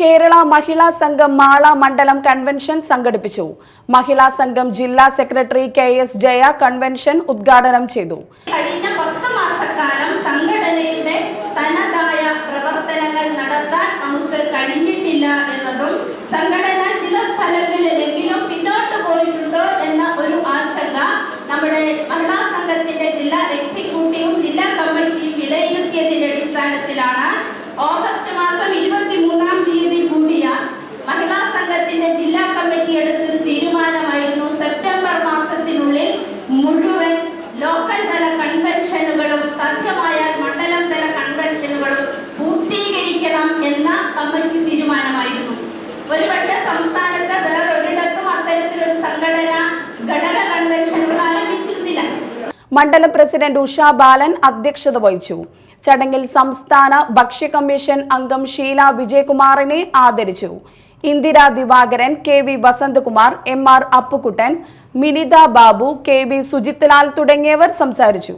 കേരള മഹിളാ സംഘം മാള മണ്ഡലം കൺവെൻഷൻ സംഘടിപ്പിച്ചു. മഹിളാ സംഘം ജില്ലാ secretary K S Jaya convention ഉദ്ഘാടനം ചെയ്തു. കഴിഞ്ഞ പത്ത് മാസക്കാലം സംഘടനയുടെ തനതായ പ്രവർത്തനങ്ങൾ നടത്താൻ നമുക്ക് കഴിഞ്ഞിട്ടില്ല എന്നതും സംഘടന എന്ന കമ്മിറ്റി തീരുമാനമായിരുന്നു. ഒരുപക്ഷെ സംസ്ഥാനത്ത് വേറൊരിടത്തും അത്തരത്തിലൊരു സംഘടന ഘടക കൺവെൻഷനുകൾ ആരംഭിച്ചിരുന്നില്ല. മണ്ഡലം പ്രസിഡന്റ് ഉഷ ബാലൻ അധ്യക്ഷത വഹിച്ചു. ചടങ്ങിൽ സംസ്ഥാന ഭക്ഷ്യ കമ്മീഷൻ അംഗം ഷീല വിജയകുമാറിനെ ആദരിച്ചു. Indira Divakaran K V Vasanthakumar M R Appukuttan Minitha Babu K V Sujithlal തുടങ്ങിയവർ സംസാരിച്ചു.